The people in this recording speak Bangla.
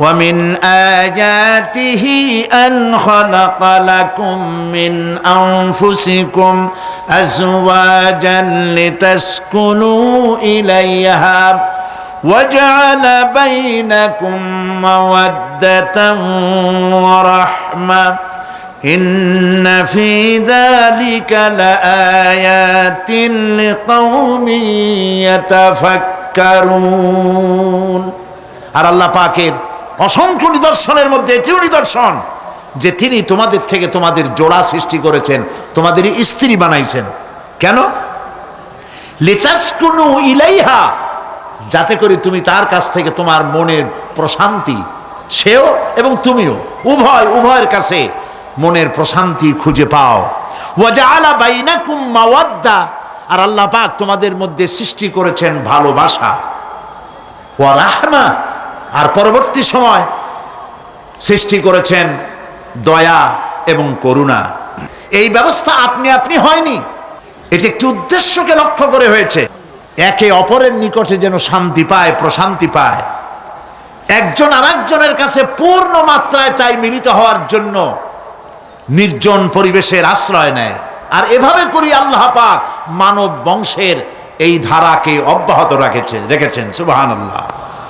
ومن آياته أن خلق لكم من أنفسكم أزواجا لتسكنوا إليها وجعل بينكم مودة ورحمة إن في ذلك لآيات لقوم يتفكرون আর আল্লাহ পাকের অসংখ্য নিদর্শনের মধ্যে এটিও নিদর্শন যে তিনি তোমাদের থেকে তোমাদের জোড়া সৃষ্টি করেছেন তোমাদের স্ত্রী বানাইছেন। কেন? লিতাসকুনু ইলাইহা, যাতে করে তুমি তার কাছ থেকে তোমার মনের প্রশান্তি, সেও এবং তুমিও উভয়, উভয়ের কাছে মনের প্রশান্তি খুঁজে পাও। ওয়াজাআলা বাইনাকুম মাওয়াদ্দা, আর আল্লাহ পাক তোমাদের মধ্যে সৃষ্টি করেছেন ভালোবাসা। ওয়া রাহমা আর পরবর্তী সময় সৃষ্টি করেছেন দয়া এবং করুণা। এই ব্যবস্থা আপনি আপনি হয়নি। এটি একটি উদ্দেশ্যকে লক্ষ্য করে হয়েছে। একে অপরের নিকটে যেন শান্তি পায়, প্রশান্তি পায়। একজন আরেকজনের কাছে পূর্ণ মাত্রায় তাই মিলিত হওয়ার জন্য নির্জন পরিবেশের আশ্রয় নেয়। আর এভাবে করি আল্লাহ পাক মানব বংশের এই ধারাকে অব্যাহত রেখেছেন রেখেছেন। সুবাহান আল্লাহ